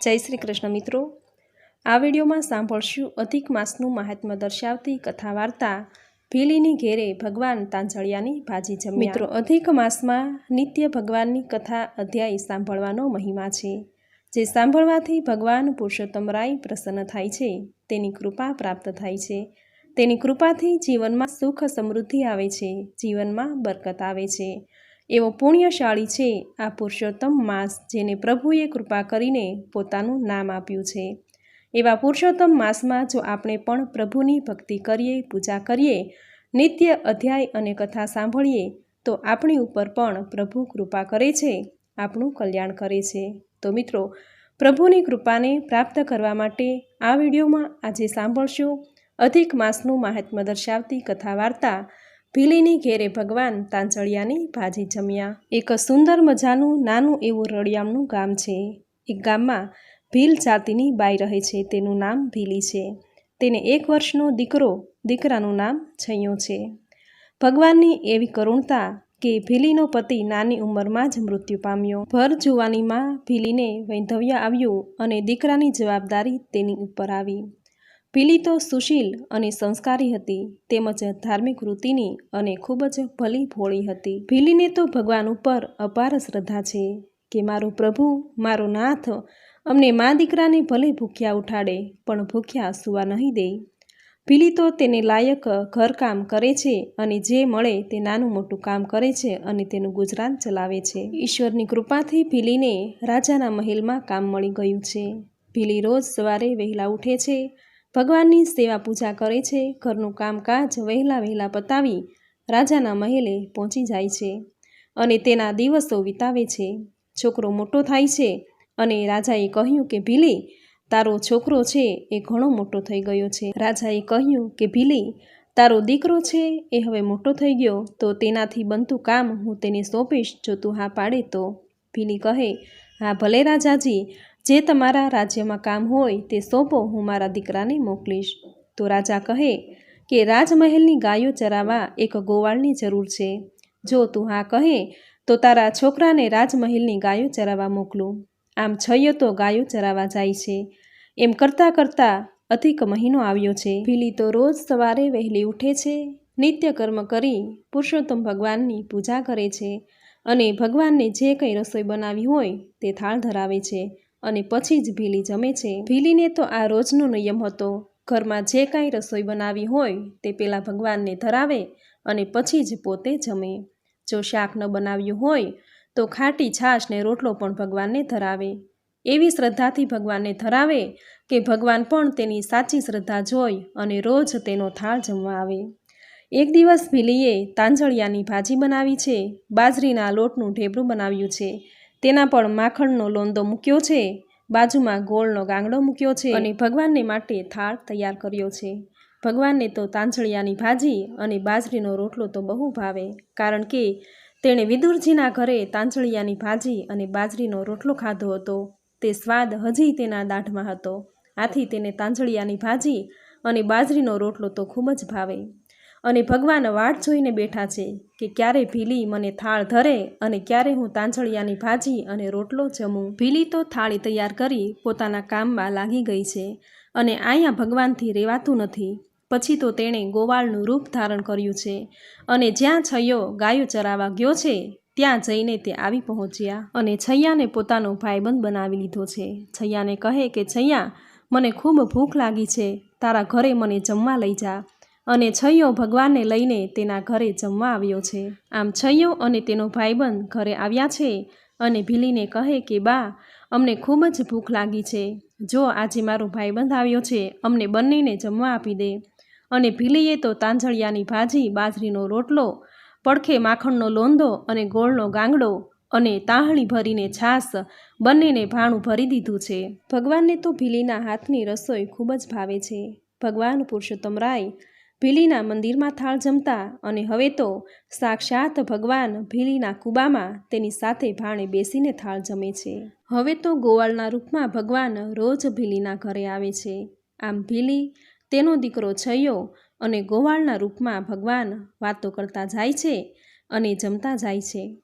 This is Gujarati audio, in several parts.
જય શ્રી કૃષ્ણ મિત્રો. આ વિડીયોમાં સાંભળશું અધિક માસનું મહાત્મ્ય દર્શાવતી કથા વાર્તા ભીલીની ઘેરે ભગવાન તાંજળિયાની ભાજી જમ્યા. મિત્રો, અધિક માસમાં નિત્ય ભગવાનની કથા અધ્યાય સાંભળવાનો મહિમા છે, જે સાંભળવાથી ભગવાન પુરુષોત્તમ રાય પ્રસન્ન થાય છે, તેની કૃપા પ્રાપ્ત થાય છે, તેની કૃપાથી જીવનમાં સુખ સમૃદ્ધિ આવે છે, જીવનમાં બરકત આવે છે. એવો પુણ્યશાળી છે આ પુરુષોત્તમ માસ જેને પ્રભુએ કૃપા કરીને પોતાનું નામ આપ્યું છે. એવા પુરુષોત્તમ માસમાં જો આપણે પણ પ્રભુની ભક્તિ કરીએ, પૂજા કરીએ, નિત્ય અધ્યાય અને કથા સાંભળીએ, તો આપણી ઉપર પણ પ્રભુ કૃપા કરે છે, આપણું કલ્યાણ કરે છે. તો મિત્રો, પ્રભુની કૃપાને પ્રાપ્ત કરવા માટે આ વિડીયોમાં આજે સાંભળશો અધિક માસનું મહાત્મ્ય દર્શાવતી કથા વાર્તા ભીલીની ઘેરે ભગવાન તાંચળિયાની ભાજી જમ્યા. એક સુંદર મજાનું નાનું એવું રળિયામનું ગામ છે. એક ગામમાં ભીલ જાતિની બાઈ રહે છે. તેનું નામ ભીલી છે. તેને એક વર્ષનો દીકરો, દીકરાનું નામ છૈયો છે. ભગવાનની એવી કરુણતા કે ભીલીનો પતિ નાની ઉંમરમાં જ મૃત્યુ પામ્યો. ભર જુવાનીમાં ભીલીને વૈધવ્ય આવ્યું અને દીકરાની જવાબદારી તેની ઉપર આવી. ભીલી તો સુશીલ અને સંસ્કારી હતી, તેમજ ધાર્મિક વૃત્તિની અને ખૂબ જ ભલી ભોળી હતી. ભીલીને તો ભગવાન ઉપર અપાર શ્રદ્ધા છે કે મારો પ્રભુ, મારો નાથ અમને મા દીકરાને ભલે ભૂખ્યા ઉઠાડે, પણ ભૂખ્યા સુવા નહીં દે. ભીલી તો તેને લાયક ઘરકામ કરે છે અને જે મળે તે નાનું મોટું કામ કરે છે અને તેનું ગુજરાન ચલાવે છે. ઈશ્વરની કૃપાથી ભીલીને રાજાના મહેલમાં કામ મળી ગયું છે. ભીલી રોજ સવારે વહેલા ઉઠે છે ભગવાનની સેવા પૂજા કરે છે, ઘરનું કામકાજ વહેલા વહેલા પતાવી રાજાના મહેલે પહોંચી જાય છે અને તેના દિવસો વિતાવે છે. છોકરો મોટો થાય છે અને રાજાએ કહ્યું કે, ભીલી, તારો છોકરો છે એ ઘણો મોટો થઈ ગયો છે. રાજાએ કહ્યું કે, ભીલી, તારો દીકરો છે એ હવે મોટો થઈ ગયો, તો તેનાથી બનતું કામ હું તેને સોંપીશ જો તું હા પાડે તો. ભીલી કહે, હા ભલે રાજાજી જે તમારા રાજ્યમાં કામ હોય તે સોંપો, હું મારા દીકરાને મોકલીશ. તો રાજા કહે કે, રાજમહેલની ગાયો ચરાવવા એક ગોવાળની જરૂર છે. જો તું હા કહે, તો તારા છોકરાને રાજમહેલની ગાયો ચરાવવા મોકલું. આમ છયો તો ગાયો ચરાવવા જાય છે. એમ કરતાં કરતાં અધિક મહિનો આવ્યો છે. ભીલી તો રોજ સવારે વહેલી ઉઠે છે. નિત્ય કર્મ કરી પુરુષોત્તમ ભગવાનની પૂજા કરે છે અને ભગવાનને જે કંઈ રસોઈ બનાવી હોય તે થાળ ધરાવે છે. અને પછી જ ભીલી જમે છે. ભીલીને તો આ રોજનો નિયમ હતો. ઘરમાં જે કાંઈ રસોઈ બનાવી હોય તે પહેલાં ભગવાનને ધરાવે અને પછી જ પોતે જમે. જો શાક ન બનાવ્યું હોય તો ખાટી છાશ ને રોટલો પણ ભગવાનને ધરાવે. એવી શ્રદ્ધાથી ભગવાનને ધરાવે કે ભગવાન પણ તેની સાચી શ્રદ્ધા જોઈ અને રોજ તેનો થાળ જમવા આવે. એક દિવસ ભીલીએ તાંજળિયાની ભાજી બનાવી છે. બાજરીના લોટનું ઢેબરું બનાવ્યું છે. તેના પણ માખણનો લોંદો મૂક્યો છે, બાજુમાં ગોળનો ગાંગડો મૂક્યો છે અને ભગવાનને માટે થાળ તૈયાર કર્યો છે. ભગવાનને તો તાંજળિયાની ભાજી અને બાજરીનો રોટલો તો બહુ ભાવે, કારણ કે તેણે વિદુરજીના ઘરે તાંજળિયાની ભાજી અને બાજરીનો રોટલો ખાધો હતો. તે સ્વાદ હજી તેના દાઢમાં હતો. આથી તેને તાંજળિયાની ભાજી અને બાજરીનો રોટલો તો ખૂબ જ ભાવે. અને ભગવાન વાટ જોઈને બેઠા છે કે ક્યારે ભીલી મને થાળ ધરે અને ક્યારે હું તાંજળિયાની ભાજી અને રોટલો જમું. ભીલી તો થાળી તૈયાર કરી પોતાના કામમાં લાગી ગઈ છે અને અહીંયા ભગવાનથી રહેવાતું નથી. પછી તો તેણે ગોવાળનું રૂપ ધારણ કર્યું છે અને જ્યાં છૈયો ગાયો ચરાવા ગયો છે, ત્યાં જઈને તે આવી પહોંચ્યા અને છૈયાને પોતાનો ભાઈબંધ બનાવી લીધો છે. છૈયાને કહે કે, છૈયા, મને ખૂબ ભૂખ લાગી છે. તારા ઘરે મને જમવા લઈ જા. અને છૈયો ભગવાનને લઈને તેના ઘરે જમવા આવ્યો છે. આમ છૈયો અને તેનો ભાઈબંધ ઘરે આવ્યા છે અને ભીલીને કહે કે, બા, અમને ખૂબ જ ભૂખ લાગી છે. જો આજે મારો ભાઈબંધ આવ્યો છે, અમને બંનેને જમવા આપી દે. અને ભીલીએ તો તાંજળિયાની ભાજી, બાજરીનો રોટલો, પડખે માખણનો લોંદો અને ગોળનો ગાંગડો અને તાહણી ભરીને છાશ બંનેને ભાણું ભરી દીધું છે. ભગવાનને તો ભીલીના હાથની રસોઈ ખૂબ જ ભાવે છે. ભગવાન પુરુષોત્તમ રાય ભીલીના મંદિરમાં થાળ જમતા અને હવે તો સાક્ષાત ભગવાન ભીલીના કુબામાં તેની સાથે ભાણે બેસીને થાળ જમે છે. હવે તો ગોવાળના રૂપમાં ભગવાન રોજ ભીલીના ઘરે આવે છે. આમ ભીલી, તેનો દીકરો છયો અને ગોવાળના રૂપમાં ભગવાન વાતો કરતા જાય છે અને જમતા જાય છે.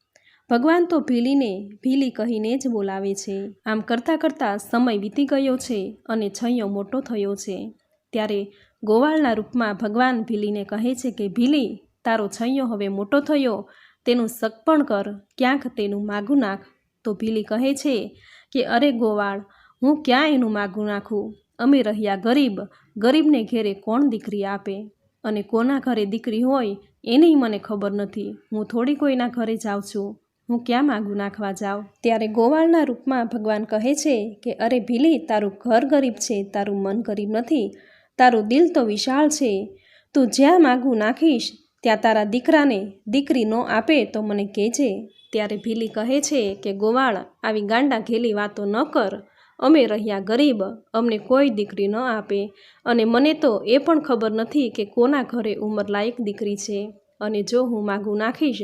ભગવાન તો ભીલીને ભીલી કહીને જ બોલાવે છે. આમ કરતાં કરતાં સમય વીતી ગયો છે અને છૈયો મોટો થયો છે. ત્યારે ગોવાળના રૂપમાં ભગવાન ભીલીને કહે છે કે, ભીલી, તારો છૈયો હવે મોટો થયો. તેનું સગપણ કર. ક્યાંક તેનું માગું નાખ. તો ભીલી કહે છે કે, અરે ગોવાળ, હું ક્યાં એનું માગું નાખું? અમે રહ્યા ગરીબ. ગરીબને ઘેરે કોણ દીકરી આપે? અને કોના ઘરે દીકરી હોય, એની મને ખબર નથી. હું થોડી કોઈના ઘરે જાઉં છું. હું ક્યાં માગું નાખવા જાઉં? ત્યારે ગોવાળના રૂપમાં ભગવાન કહે છે કે, અરે ભીલી, તારું ઘર ગરીબ છે. તારું મન ગરીબ નથી. તારું દિલ તો વિશાળ છે. તું જ્યાં માગું નાખીશ, ત્યાં તારા દીકરાને દીકરી ન આપે તો મને કહેજે. ત્યારે ભીલી કહે છે કે, ગોવાળ, આવી ગાંડા ઘેલી વાતો ન કર. અમે રહ્યા ગરીબ, અમને કોઈ દીકરી ન આપે. અને મને તો એ પણ ખબર નથી કે કોના ઘરે ઉંમરલાયક દીકરી છે. અને જો હું માગું નાખીશ,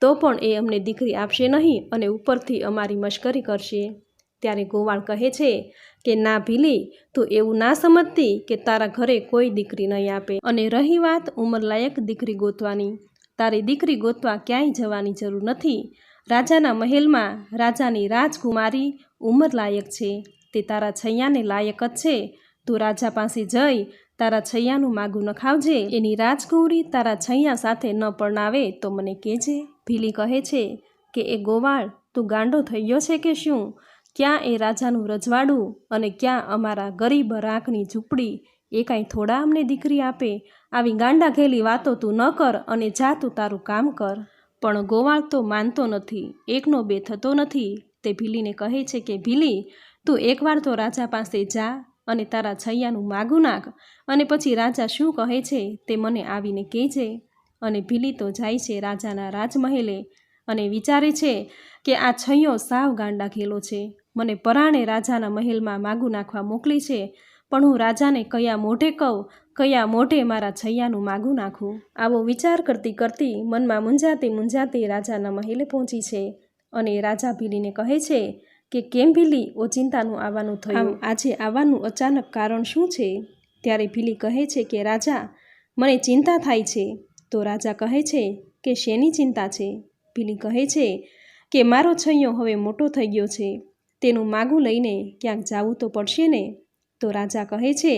તો પણ એ અમને દીકરી આપશે નહીં અને ઉપરથી અમારી મશ્કરી કરશે. ત્યારે ગોવાળ કહે છે કે ના ભીલી, તું એવું ના સમજતી કે તારા ઘરે કોઈ દીકરી નહીં આપે. અને રહી વાત ઉંમરલાયક દીકરી ગોતવાની. તારી દીકરી ગોતવા ક્યાંય જવાની જરૂર નથી. રાજાના મહેલમાં રાજાની રાજકુમારી ઉંમરલાયક છે. તે તારા છૈયાને લાયક જ છે. તું રાજા પાસે જઈ, તારા છૈયાનું માગું નખાવજે. એની રાજકુંવરી તારા છૈયા સાથે ન પરણાવે તો મને કહેજે. ભીલી કહે છે કે, એ ગોવાળ, તું ગાંડો થઈ ગયો છે કે શું? ક્યાં એ રાજાનું રજવાડું અને ક્યાં અમારા ગરીબ રાખની ઝૂંપડી, એ કાંઈ થોડા અમને દીકરી આપે. આવી ગાંડા ઘેલી વાતો તું ન કર અને જા તું તારું કામ કર. પણ ગોવાળ તો માનતો નથી, એકનો બે થતો નથી. તે ભીલીને કહે છે કે, ભીલી, તું એકવાર તો રાજા પાસે જા અને તારા છૈયાનું માગું નાખ. અને પછી રાજા શું કહે છે તે મને આવીને કહેજે. અને ભીલી તો જાય છે રાજાના રાજમહેલે. અને વિચારે છે કે આ છૈયો સાવ ગાંડા ઘેલો છે. મને પરાણે રાજાના મહેલમાં માગું નાખવા મોકલી છે, પણ હું રાજાને કયા મોઢે કહું, કયા મોઢે મારા છૈયાનું માગું નાખું? આવો વિચાર કરતી કરતી મનમાં મૂંઝાતી મૂંઝાતી રાજાના મહેલે પહોંચી છે અને રાજા ભીલીને કહે છે કે કેમ ભીલી ઓચિંતાનું આવવાનું થયું? આજે આવવાનું અચાનક કારણ શું છે? ત્યારે ભીલી કહે છે કે, રાજા, મને ચિંતા થાય છે. તો રાજા કહે છે કે, શેની ચિંતા છે? ભીલી કહે છે કે મારો છૈયો હવે મોટો થઈ ગયો છે, તેનું માગું લઈને ક્યાંક જાવું તો પડશે ને? તો રાજા કહે છે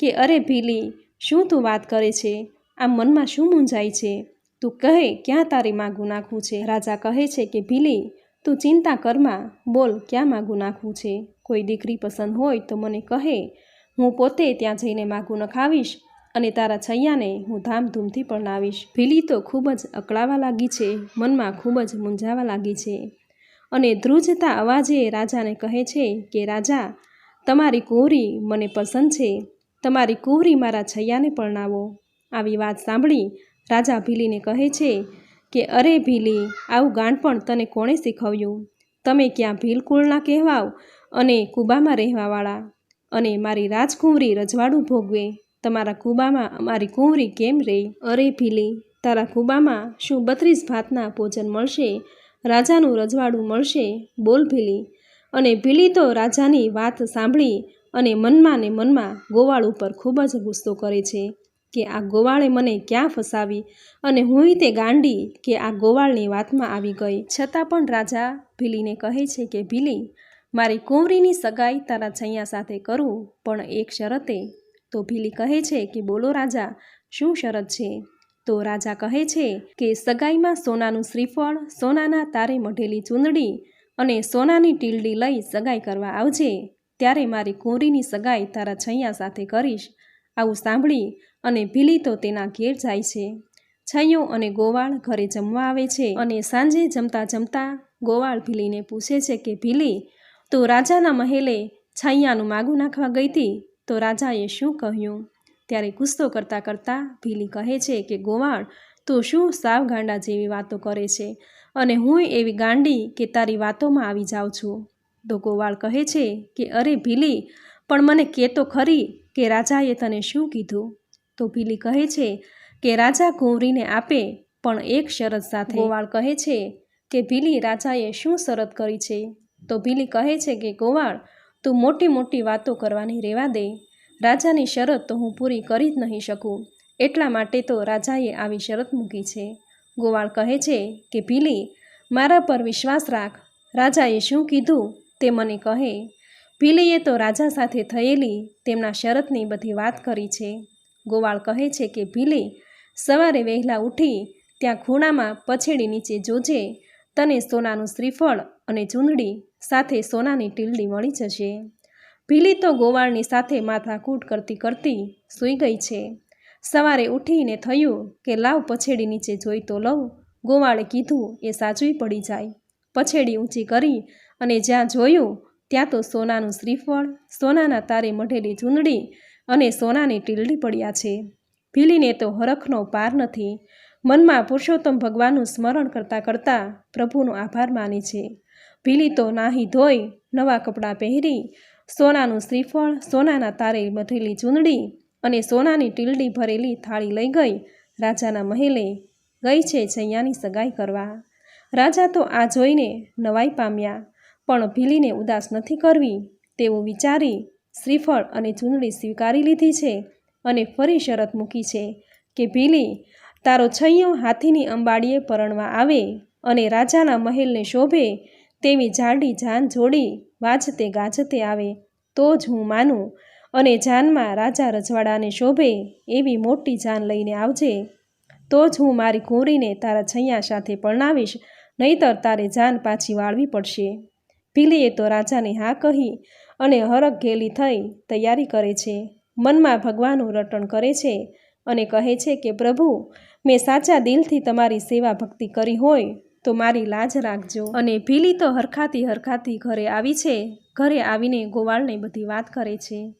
કે, અરે ભીલી શું તું વાત કરે છે? આ મનમાં શું મૂંઝાય છે? તું કહે, ક્યાં તારે માગું નાખવું છે? રાજા કહે છે કે ભીલી તું ચિંતા કરમાં બોલ ક્યાં માગું નાખવું છે? કોઈ દીકરી પસંદ હોય તો મને કહે, હું પોતે ત્યાં જઈને માગું નખાવીશ અને તારા છૈયાને હું ધામધૂમથી પરણાવીશ. ભીલી તો ખૂબ જ અકળાવા લાગી છે, મનમાં ખૂબ જ મૂંઝાવા લાગી છે. અને ધ્રુજતા અવાજે રાજાને કહે છે કે, રાજા, તમારી કુંવરી મને પસંદ છે. તમારી કુંવરી મારા છૈયાને પરણાવો. આવી વાત સાંભળી રાજા ભીલીને કહે છે કે, અરે ભીલી, આવું ગાંડપણ તને કોણે શીખવ્યું? તમે ક્યાં ભીલકુળના કહેવાવ અને કુબામાં રહેવાવાળા? અને મારી રાજકુંવરી રજવાડું ભોગવે. તમારા કુબામાં અમારી કુંવરી કેમ રે અરે ભીલી, તારા કુબામાં શું બત્રીસ ભાતના ભોજન મળશે? રાજાનું રજવાડું મળશે? બોલ ભીલી. અને ભીલી તો રાજાની વાત સાંભળી અને મનમાં ને મનમાં ગોવાળ ઉપર ખૂબ જ ગુસ્સો કરે છે કે આ ગોવાળે મને ક્યાં ફસાવી? અને હું તે ગાંડી કે આ ગોવાળની વાતમાં આવી ગઈ. છતાં પણ રાજા ભીલીને કહે છે કે, ભીલી, મારી કુંવરીની સગાઈ તારા છૈયા સાથે કરું, પણ એક શરતે તો ભીલી કહે છે કે, બોલો રાજા, શું શરત છે? તો રાજા કહે છે કે, સગાઈમાં સોનાનું શ્રીફળ, સોનાના તારે મઢેલી ચૂંદડી અને સોનાની ટીલડી લઈ સગાઈ કરવા આવજે. ત્યારે મારી કોરીની સગાઈ તારા છૈયા સાથે કરીશ. આવું સાંભળી અને ભીલી તો તેના ઘેર જાય છે. છૈયો અને ગોવાળ ઘરે જમવા આવે છે અને સાંજે જમતા જમતા ગોવાળ ભીલીને પૂછે છે કે, ભીલી, તો રાજાના મહેલે છૈયાનું માગું નાખવા ગઈ હતી તો રાજાએ શું કહ્યું? ત્યારે ગુસ્સો કરતાં કરતાં ભીલી કહે છે કે, ગોવાળ, તું શું સાવ ગાંડા જેવી વાતો કરે છે? અને હું એવી ગાંડી કે તારી વાતોમાં આવી જાઉં છું? તો ગોવાળ કહે છે કે, અરે ભીલી, પણ મને કે તો ખરી કે રાજાએ તને શું કીધું? તો ભીલી કહે છે કે, રાજા કુંવરીને આપે, પણ એક શરત સાથે. ગોવાળ કહે છે કે, ભીલી, રાજાએ શું શરત કરી છે? તો ભીલી કહે છે કે, ગોવાળ તું મોટી મોટી વાતો કરવાની રહેવા દે. રાજાની શરત તો હું પૂરી કરી જ નહીં શકું. એટલા માટે તો રાજાએ આવી શરત મૂકી છે. ગોવાળ કહે છે કે, ભીલી, મારા પર વિશ્વાસ રાખ. રાજાએ શું કીધું તે મને કહે. ભીલીએ તો રાજા સાથે થયેલી તેમના શરતની બધી વાત કરી છે. ગોવાળ કહે છે કે, ભીલી, સવારે વહેલા ઉઠી ત્યાં ખૂણામાં પછેડી નીચે જોજે. તને સોનાનું શ્રીફળ અને ચૂંદડી સાથે સોનાની ટીલડી મળી જશે. ભીલી તો ગોવાળની સાથે માથાકૂટ કરતી કરતી સૂઈ ગઈ છે. સવારે ઉઠીને થયું કે લાવ પછેડી નીચે જોઈ તો લઉં. ગોવાળે કીધું, એ સાચવી પડી જાય. પછેડી ઊંચી કરી અને જ્યાં જોયું ત્યાં તો સોનાનું શ્રીફળ, સોનાના તારે મઢેલી ચૂંદડી અને સોનાની ટીલડી પડ્યા છે. ભીલીને તો હરખનો પાર નથી. મનમાં પુરુષોત્તમ ભગવાનનું સ્મરણ કરતાં કરતાં પ્રભુનો આભાર માને છે. ભીલી તો નાહી ધોઈ, નવા કપડાં પહેરી, સોનાનું શ્રીફળ, સોનાના તારે મઢેલી ચૂંદડી અને સોનાની ટીલડી ભરેલી થાળી લઈ ગઈ રાજાના મહેલે. ગઈ છે જૈયાની સગાઈ કરવા. રાજા તો આ જોઈને નવાઈ પામ્યા, પણ ભીલીને ઉદાસ નથી કરવી. તેવું વિચારી, શ્રીફળ અને ચૂંદડી સ્વીકારી લીધી છે અને ફરી શરત મૂકી છે કે ભીલી તારો છૈયો હાથીની અંબાડીએ પરણવા આવે અને રાજાના મહેલને શોભે તેવી જાડી જાન જોડી વાજતે ગાજતે આવે, તો જ હું માનું અને જાનમાં રાજા રજવાડાને શોભે એવી મોટી જાન લઈને આવજે. તો જ હું મારી ઘોરીને તારા છૈયા સાથે પરણાવીશ, નહીતર તારે જાન પાછી વાળવી પડશે. ભીલીએ તો રાજાને હા કહી અને હરખ ઘેલી થઈ તૈયારી કરે છે. મનમાં ભગવાનનું રટણ કરે છે. અને કહે છે કે, પ્રભુ, મેં સાચા દિલથી તમારી સેવા ભક્તિ કરી હોય તો મારી લાજ રાખજો. અને ભીલી તો હરખાતી હરખાતી ઘરે આવી છે. ઘરે આવીને ગોવાળને બધી વાત કરે છે.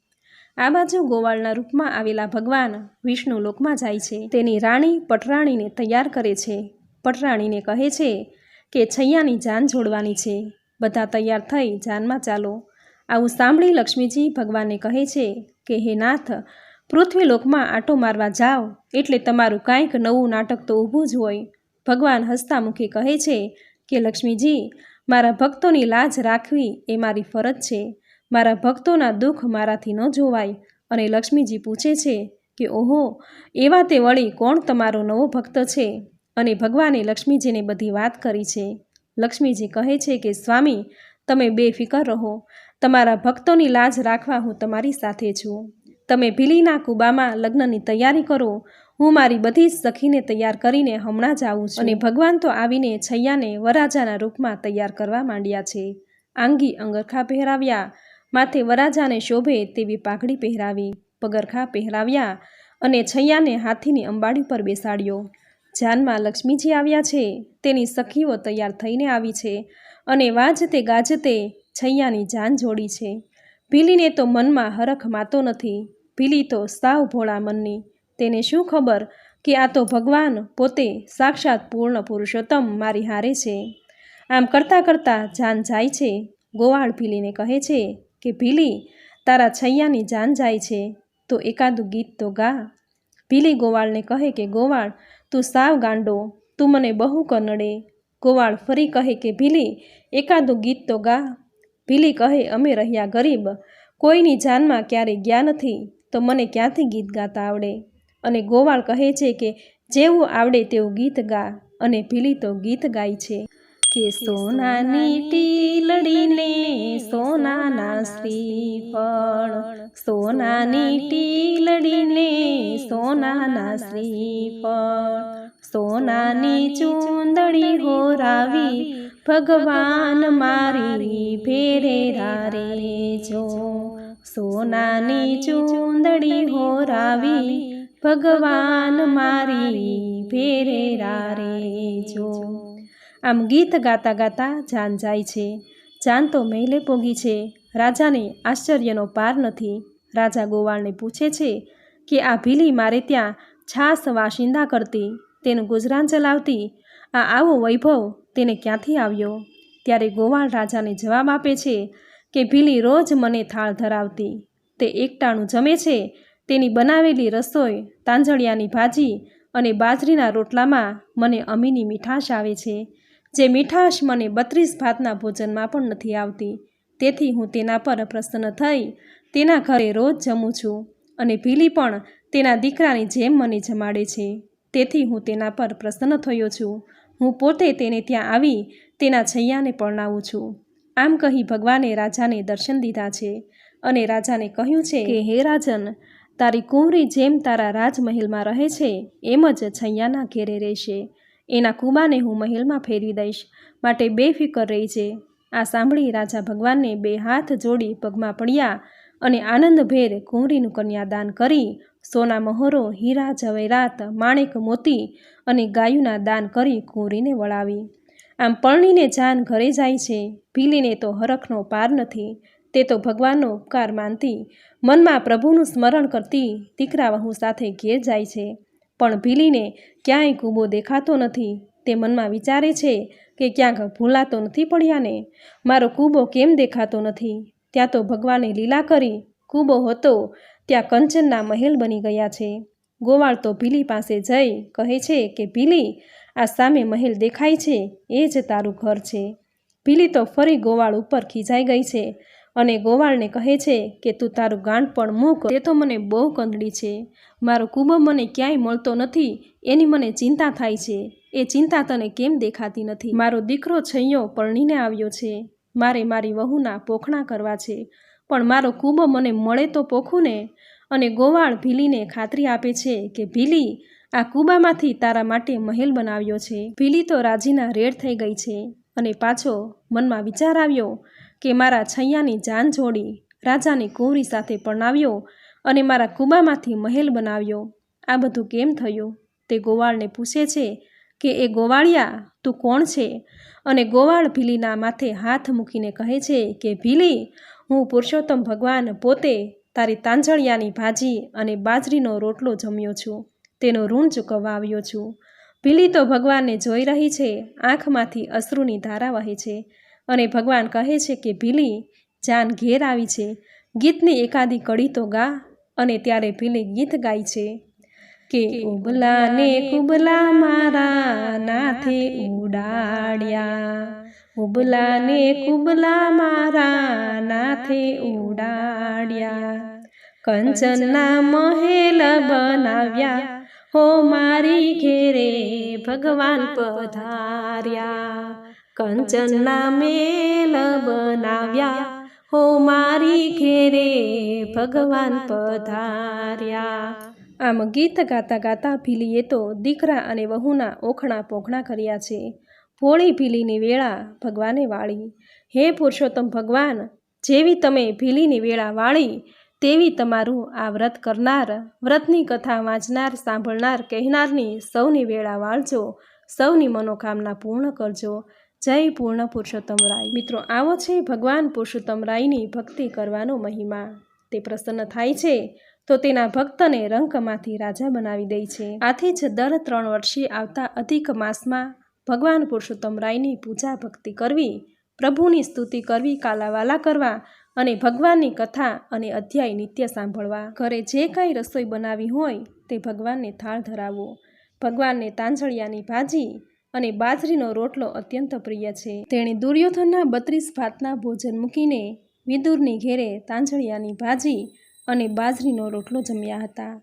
આ બાજુ ગોવાળના રૂપમાં આવેલા ભગવાન વિષ્ણુ લોકમાં જાય છે. તેની રાણી પટરાણીને તૈયાર કરે છે. પટરાણીને કહે છે કે, છૈયાની જાન જોડવાની છે. બધા તૈયાર થઈ જાનમાં ચાલો. આવું સાંભળી લક્ષ્મીજી ભગવાનને કહે છે કે, હે નાથ પૃથ્વીલોકમાં આટો મારવા જાઓ એટલે તમારું કાંઈક નવું નાટક તો ઊભું જ હોય. ભગવાન હસ્તામુખી મુખે કહે છે કે, લક્ષ્મીજી, મારા ભક્તોની લાજ રાખવી એ મારી ફરજ છે. મારા ભક્તોના દુઃખ મારાથી ન જોવાય. અને લક્ષ્મીજી પૂછે છે કે, ઓહો, એવા તે વળી કોણ તમારો નવો ભક્ત છે? અને ભગવાને લક્ષ્મીજીને બધી વાત કરી છે. લક્ષ્મીજી કહે છે કે, સ્વામી, તમે બેફિકર રહો. તમારા ભક્તોની લાજ રાખવા હું તમારી સાથે છું. તમે ભીલીના કુબામાં લગ્નની તૈયારી કરો. હું મારી બધી જ સખીને તૈયાર કરીને હમણાં જ આવું છું. અને ભગવાન તો આવીને છૈયાને વરાજાના રૂપમાં તૈયાર કરવા માંડ્યા છે. આંગી અંગરખા પહેરાવ્યા. માથે વરાજાને શોભે તેવી પાઘડી પહેરાવી. પગરખા પહેરાવ્યા અને છૈયાને હાથીની અંબાડી પર બેસાડ્યો. જાનમાં લક્ષ્મીજી આવ્યા છે. તેની સખીઓ તૈયાર થઈને આવી છે અને વાજતે ગાજતે છૈયાની જાન જોડી છે. ભીલીને તો મનમાં હરખ માતો નથી. ભીલી તો સાવ ભોળા મનની. તેને શું ખબર કે આ તો ભગવાન પોતે સાક્ષાત પૂર્ણ પુરુષોત્તમ મારી હારે છે. આમ કરતાં કરતાં જાન જાય છે. ગોવાળ ભીલીને કહે છે કે, ભીલી, તારા છૈયાની જાન જાય છે. તો એકાદું ગીત તો ગા. ભીલી ગોવાળને કહે કે, ગોવાળ, તું સાવ ગાંડો. તું મને બહુ કનડે. ગોવાળ ફરી કહે કે, ભીલી, એકાદું ગીત તો ગા. ભીલી કહે, અમે રહ્યા ગરીબ. કોઈની જાનમાં ક્યારેય ગયા નથી. તો મને ક્યાંથી ગીત ગાતા આવડે? અને ગોવાળ કહે છે કે, જેવું આવડે તેવું ગીત ગા. અને ભીલી તો ગીત ગાય છે. કે સોનાની ટીલડીને સોનાના શ્રીફળ, સોનાની ટીલડીને સોનાના શ્રીફળ, સોનાની ચૂંદડી હોરાવી ભગવાન મારી ભેરે રારે જો સોનાની ચૂંદડી હોરાવી ભગવાન મારી ભેરે રારે જો. આમ ગીત ગાતા ગાતા જાન જાય છે. જાન તો મહેલે પોગી છે. રાજાને આશ્ચર્યનો પાર નથી. રાજા ગોવાળને પૂછે છે કે આ ભીલી મારે ત્યાં છાસ વાસિંદા કરતી તેનું ગુજરાન ચલાવતી? આ આવો વૈભવ તેને ક્યાંથી આવ્યો? ત્યારે ગોવાળ રાજાને જવાબ આપે છે કે ભીલી રોજ મને થાળ ધરાવતી. તે એકટાણું જમે છે. તેની બનાવેલી રસોઈ, તાંજળિયાની ભાજી અને બાજરીના રોટલામાં મને અમીની મીઠાશ આવે છે, જે મીઠાશ મને બત્રીસ ભાતના ભોજનમાં પણ નથી આવતી. તેથી હું તેના પર પ્રસન્ન થઈ તેના ઘરે રોજ જમું છું અને ભીલી પણ તેના દીકરાની જેમ મને જમાડે છે. તેથી હું તેના પર પ્રસન્ન થયો છું. હું પોતે તેને ત્યાં આવી તેના છૈયાને પરણાવું છું. આમ કહી ભગવાને રાજાને દર્શન દીધા છે અને રાજાને કહ્યું છે કે હે રાજન, તારી કુંવરી જેમ તારા રાજમહેલમાં રહે છે, એમ જ છૈયાના ઘેરે રહેશે. એના કુબાને હું મહેલમાં ફેરવી દઈશ, માટે બેફિકર રહીજે આ સાંભળી રાજા ભગવાનને બે હાથ જોડી પગમાં પડ્યા અને આનંદભેર કુંવરીનું કન્યાદાન કરી, સોના મહોરો, હીરા જવેરાત માણેક મોતી અને ગાયુના દાન કરી કુંવરીને વળાવી. આમ પરણીને જાન ઘરે જાય છે, ભીલીને તો હરખનો પાર નથી, તે તો ભગવાનનો ઉપકાર માનતી, મનમાં પ્રભુનું સ્મરણ કરતી દીકરા વહુ સાથે ઘેર જાય છે. પણ ભીલીને ક્યાંય કૂબો દેખાતો નથી, તે મનમાં વિચારે છે કે ક્યાંક ભૂલાતો નથી પડ્યાને, મારો કૂબો કેમ દેખાતો નથી? ત્યાં તો ભગવાને લીલા કરી, કૂબો હતો, ત્યાં કંચનના મહેલ બની ગયા છે. ગોવાળ તો ભીલી પાસે જઈ કહે છે કે, ભીલી આ સામે મહેલ દેખાય છે, એ જ તારું ઘર છે. ભીલી તો ફરી ગોવાળ ઉપર ખીજાઈ ગઈ છે અને ગોવાળને કહે છે કે તું તારું ગાંઠ પણ મૂક તે તો મને બહુ કંદડી છે. મારો કૂબો મને ક્યાંય મળતો નથી, એની મને ચિંતા થાય છે. એ ચિંતા તને કેમ દેખાતી નથી? મારો દીકરો છૈયો પરણીને આવ્યો છે. મારે મારી વહુના પોખણા કરવા છે. પણ મારો કૂબો મને મળે તો પોખું ને? અને ગોવાળ ભીલીને ખાતરી આપે છે કે ભીલી આ કૂબામાંથી તારા માટે મહેલ બનાવ્યો છે. ભીલી તો રાજીના રેડ થઈ ગઈ છે. અને પાછો મનમાં વિચાર આવ્યો કે મારા છૈયાની જાન જોડી રાજાની કુંવરી સાથે પરણાવ્યો અને મારા કૂબામાંથી મહેલ બનાવ્યો. આ બધું કેમ થયું? તે ગોવાળને પૂછે છે કે, એ ગોવાળિયા, તું કોણ છે? અને ગોવાળ ભીલીના માથે હાથ મૂકીને કહે છે કે ભીલી હું પુરુષોત્તમ ભગવાન પોતે તારી તાંજળિયાની ભાજી અને બાજરીનો રોટલો જમ્યો છું. તેનો ઋણ ચૂકવવા આવ્યો છું. ભીલી તો ભગવાનને જોઈ રહી છે, આંખમાંથી અશ્રુની ધારા વહે છે અને ભગવાન કહે છે કે, ભીલી, જાન ઘેર આવી છે. ગીતની એકાદી કડી તો ગા અને ત્યારે ભીલી ગીત ગાય છે કે ઉબલા ને કુબલા મારા નાથે ઉડાડ્યા. ઉબલા ને કુબલા મારા નાથે ઉડાડ્યા. કંચનના મહેલ બનાવ્યા. હો મારી ઘેરે ભગવાન પધાર્યા. કંચનના મેલ બનાવ્યા હો મારી ઘેરે ભગવાન પધાર્યા. આમ ગીત ગાતા ગાતા ભીલીએ તો દીકરા અને વહુના ઓખણા પોખણા કર્યા છે. ભોળી ભીલીની વેળા ભગવાને વાળી. હે પુરુષોત્તમ ભગવાન, જેવી તમે ભીલીની વેળા વાળી તેવી તમારું આ વ્રત કરનાર, વ્રતની કથા વાંચનાર, સાંભળનાર, કહેનારની સૌની વેળા વાળજો, સૌની મનોકામના પૂર્ણ કરજો. જય પૂર્ણ પુરુષોત્તમ રાય. મિત્રો, આવો છે ભગવાન પુરુષોત્તમ રાયની ભક્તિ કરવાનો મહિમા. તે પ્રસન્ન થાય છે, તો તેના ભક્તને રંકમાંથી રાજા બનાવી દે છે. આથી જ દર ત્રણ વર્ષે આવતા અધિક માસમાં ભગવાન પુરુષોત્તમ રાયની પૂજા ભક્તિ કરવી, પ્રભુની સ્તુતિ કરવી, કાલાવાલા કરવા અને ભગવાનની કથા અને અધ્યાય નિત્ય સાંભળવા. ઘરે જે કાંઈ રસોઈ બનાવી હોય તે ભગવાનને થાળ ધરાવવો ભગવાનને તાંજળિયાની ભાજી અને બાજરીનો રોટલો અત્યંત પ્રિય છે. તેણે દુર્યોધનના બત્રીસ ભાતના ભોજન મૂકીને વિદુરની ઘેરે તાંજળિયાની ભાજી અને બાજરીનો રોટલો જમ્યા હતા.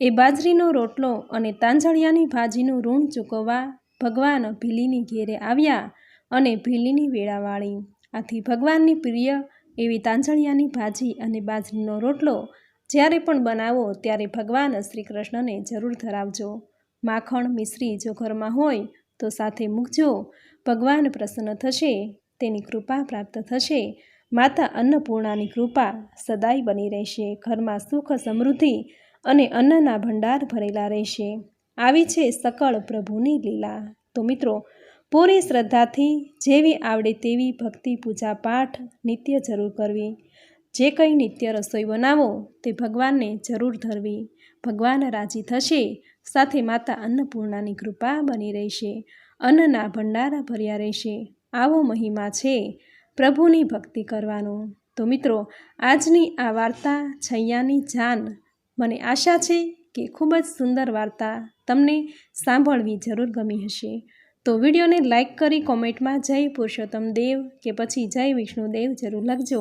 એ બાજરીનો રોટલો અને તાંજળિયાની ભાજીનું ઋણ ચૂકવવા ભગવાન ભીલીની ઘેરે આવ્યા અને ભીલીની વેળાવાળી. આથી ભગવાનની પ્રિય એવી તાંજળિયાની ભાજી અને બાજરીનો રોટલો જ્યારે પણ બનાવો ત્યારે ભગવાન શ્રી કૃષ્ણને જરૂર ધરાવજો. માખણ મિશ્રી જો ઘરમાં હોય તો સાથે મૂકજો. ભગવાન પ્રસન્ન થશે, તેની કૃપા પ્રાપ્ત થશે. માતા અન્નપૂર્ણાની કૃપા સદાય બની રહેશે. ઘરમાં સુખ સમૃદ્ધિ અને અન્નના ભંડાર ભરેલા રહેશે. આવી છે સકળ પ્રભુની લીલા. તો મિત્રો પૂરી શ્રદ્ધાથી જેવી આવડે તેવી ભક્તિ, પૂજા, પાઠ, નિત્ય જરૂર કરવી. જે કંઈ નિત્ય રસોઈ બનાવો, તે ભગવાનને જરૂર ધરવી. ભગવાન રાજી થશે, સાથે માતા અન્નપૂર્ણાની કૃપા બની રહેશે. અન્નના ભંડારા ભર્યા રહેશે. આવો મહિમા છે પ્રભુની ભક્તિ કરવાનો. તો મિત્રો, આજની આ વાર્તા છૈયાની જાન. મને આશા છે કે ખૂબ જ સુંદર વાર્તા તમને સાંભળવી જરૂર ગમી હશે. તો વિડીયોને લાઇક કરી કોમેન્ટમાં જય પુરુષોત્તમ દેવ કે પછી જય વિષ્ણુદેવ જરૂર લખજો.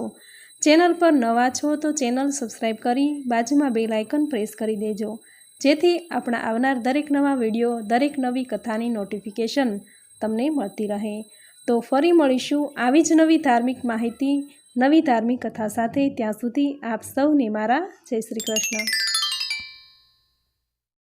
ચેનલ પર નવા છો તો ચેનલ સબસ્ક્રાઈબ કરી બાજુમાં બે લાઇકન પ્રેસ કરી દેજો. જેથી આપણા આવનાર દરેક નવા વીડિયો, દરેક નવી કથાની નોટિફિકેશન તમને મળતી રહે. તો ફરી મળીશું આવી જ નવી ધાર્મિક માહિતી, નવી ધાર્મિક કથા સાથે ત્યાં સુધી આપ સૌને મારા જય શ્રી કૃષ્ણ.